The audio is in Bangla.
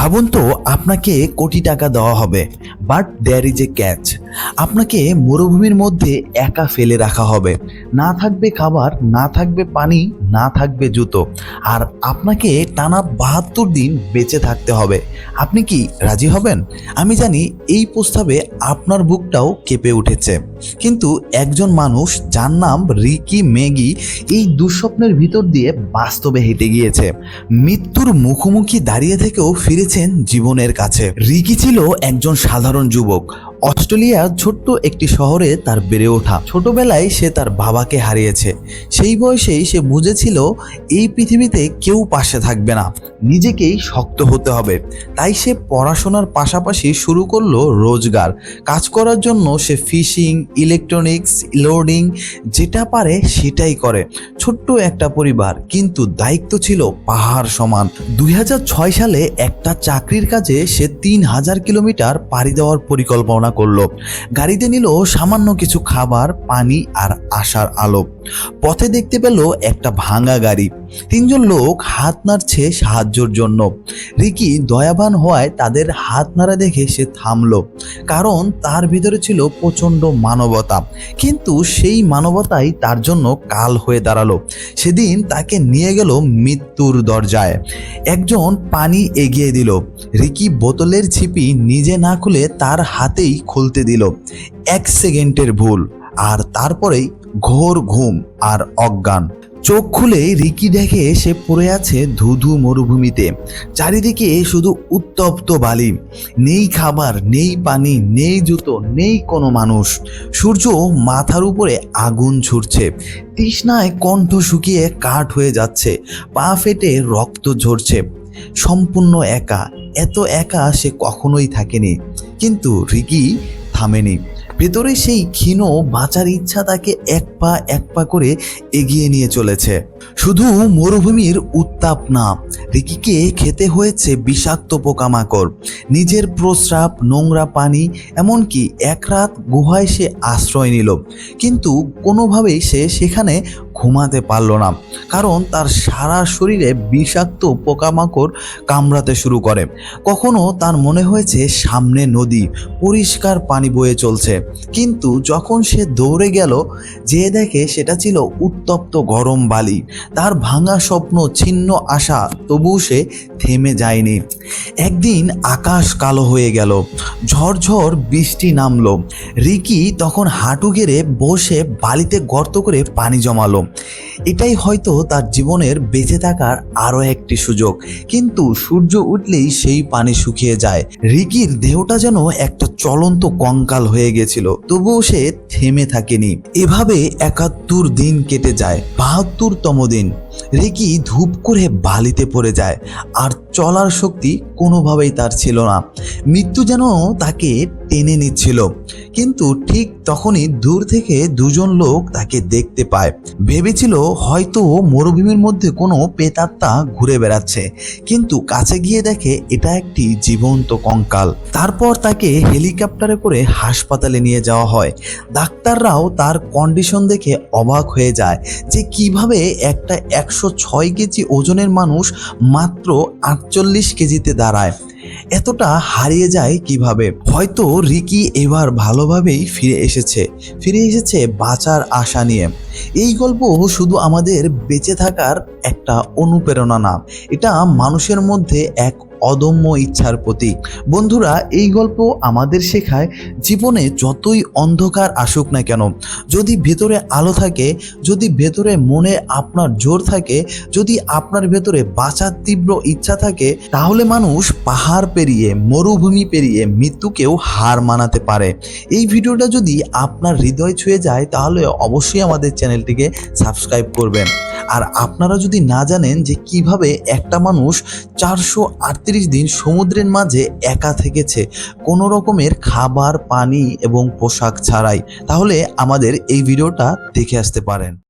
ভাবুন তো আপনাকে কোটি টাকা দেওয়া হবে। But there is a catch আপনাকে মরুভূমির মধ্যে একা ফেলে রাখা হবে। না থাকবে খাবার, না থাকবে পানি, না থাকবে জুতো। আর আপনাকে টানা বাহাত্তর দিন বেঁচে থাকতে হবে। আপনি কি রাজি হবেন? আমি জানি এই প্রস্তাবে আপনার বুকটাও কেঁপে উঠেছে। কিন্তু একজন মানুষ যার নাম রিকি মেগি এই দুঃস্বপ্নের ভিতর দিয়ে বাস্তবে হেঁটে গিয়েছে। মৃত্যুর মুখোমুখি দাঁড়িয়ে থেকেও ফিরেছেন জীবনের কাছে। রিকি ছিল একজন সাধারণ যুবক। অস্ট্রেলিয়ার ছোট্ট একটি শহরে তার বেড়ে ওঠা। ছোটবেলায় সে তার বাবাকে হারিয়েছে। সেই বয়সেই সে বুঝেছিল এই পৃথিবীতে কেউ পাশে থাকবে না। নিজেকেই শক্ত হতে হবে। তাই সে পড়াশোনার পাশাপাশি শুরু করল রোজগার। কাজ করার জন্য সে ফিশিং, ইলেকট্রনিক্স, লোডিং, যেটা পারে সেটাই করে। ছোট্ট একটা পরিবার, কিন্তু দায়িত্ব ছিল পাহাড় সমান। দুই হাজার ছয় সালে একটা চাকরির কাজে সে তিন হাজার কিলোমিটার পাড়ি দেওয়ার পরিকল্পনা করল। গাড়িতে নিল সামান্য কিছু খাবার, পানি আর আশার আলো। পথে দেখতে পেল একটা ভাঙা গাড়ি। তিনজন লোক হাত নাড়ছে সাহায্যর জন্য। রিকি দয়াবান হওয়ায় তাদের হাত নাড়া দেখে সে থামলো। কারণ তার ভিতরে ছিল প্রচণ্ড মানবতা। কিন্তু সেই মানবতাই তার জন্য কাল হয়ে দাঁড়াল। সেদিন তাকে নিয়ে গেল মৃত্যুর দরজায়। একজন পানি এগিয়ে দিল। রিকি বোতলের ছিপি নিজে না খুলে তার হাতেই খুলতে দিল। এক সেকেন্ডের ভুল, আর তারপরেই ঘোর ঘুম আর অজ্ঞান। চোখ খুলে রিকি দেখে সে পড়ে আছে ধুধু মরুভূমিতে। চারিদিকে শুধু উত্তপ্ত বালি। নেই খাবার, নেই পানি, নেই জুতো, নেই কোনো মানুষ। সূর্য মাথার উপরে আগুন ছুটছে তৃষ্ণায় কণ্ঠ শুকিয়ে কাঠ হয়ে যাচ্ছে। পা ফেটে রক্ত ঝরছে। সম্পূর্ণ একা। এত একা সে কখনোই থাকেনি। কিন্তু রিকি থামেনি। ভেতরে সেই ক্ষীণ বাঁচার ইচ্ছা তাকে এক পা এক পা করে এগিয়ে নিয়ে চলেছে। শুধু মরুভূমির উত্তাপ না, রিকিকে খেতে হয়েছে বিষাক্ত পোকামাকড়। নিজের প্রস্রাব, নোংরা পানি, এমনকি এক রাত গুহায় সে আশ্রয় নিল। কিন্তু কোনোভাবেই সে সেখানে ঘুমাতে পারল না, কারণ তার সারা শরীরে বিষাক্ত পোকামাকড় কামড়াতে শুরু করে। কখনো তার মনে হয়েছে সামনে নদী, পরিষ্কার পানি বয়ে চলছে, কিন্তু যখন সে দৌড়ে গেল, যে দেখে সেটা ছিল উত্তপ্ত গরম বালি। তার ভাঙা স্বপ্ন ছিন্ন আশা তবু সে থেমে যায়নি। একদিন আকাশ কালো হয়ে গেল, ঝরঝর বৃষ্টি নামলো। রিকি তখন হাঁটু গেড়ে বসে বালিতে গর্ত করে পানি জমালো। এটাই হয়তো তার জীবনের বেঁচে থাকার আরও একটি সুযোগ। কিন্তু সূর্য উঠলেই সেই পানি শুকিয়ে যায়। রিকির দেহটা যেন একটা চলন্ত কঙ্কাল হয়ে গেছিল। তবুও সে থেমে থাকেনি। এভাবে একাত্তর দিন কেটে যায়। বাহাত্তরতম দিন। রিকি ধূপ করে বালিতে পড়ে যায়। আর চলার শক্তি কোনোভাবেই তার ছিল না। মৃত্যু যেন তাকে টেনে নিচ্ছিল। কিন্তু ঠিক তখনই দূর থেকে দুজন লোক তাকে দেখতে পায়। ভেবেছিল হয়তো মরুভূমির মধ্যে কোনো পেতাত্তা ঘুরে বেড়াচ্ছে। কিন্তু কাছে গিয়ে দেখে এটা একটি জীবন্ত কঙ্কাল। তারপর তাকে হেলিকপ্টারে করে হাসপাতালে নিয়ে যাওয়া হয়। ডাক্তাররাও তার কন্ডিশন দেখে অবাক হয়ে যায় যে কীভাবে একটা একশো ছয় কেজি ওজনের মানুষ মাত্র আটচল্লিশ কেজিতে দাঁড়ায়। এতটা হারিয়ে যায় কীভাবে? হয়তো রিকি এবার ভালোভাবেই ফিরে এসেছে ফিরে এসেছে বাঁচার আশা নিয়ে। এই গল্প শুধু আমাদের বেঁচে থাকার একটা অনুপ্রেরণা না, এটা মানুষের মধ্যে এক অদম্য ইচ্ছার প্রতীক। বন্ধুরা, এই গল্প আমাদের শেখায় জীবনে যতই অন্ধকার আসুক না কেন, যদি ভেতরে আলো থাকে, যদি ভেতরে মনে আপনার জোর থাকে, যদি আপনার ভেতরে বাঁচার তীব্র ইচ্ছা থাকে, তাহলে মানুষ পাহাড় পেরিয়ে, মরুভূমি পেরিয়ে মৃত্যুকেও হার মানাতে পারে। এই ভিডিওটা যদি আপনার হৃদয় ছুঁয়ে যায়, তাহলে অবশ্যই আমাদের চ্যানেলটিকে সাবস্ক্রাইব করবেন। আর আপনারা যদি না জানেন যে কীভাবে একটা মানুষ চারশো আটত্রিশ দিন সমুদ্রের মাঝে একা থেকেছে, কোনো রকমের খাবার, পানি এবং পোশাক ছাড়াই, তাহলে আমাদের এই ভিডিওটা দেখে আসতে পারেন।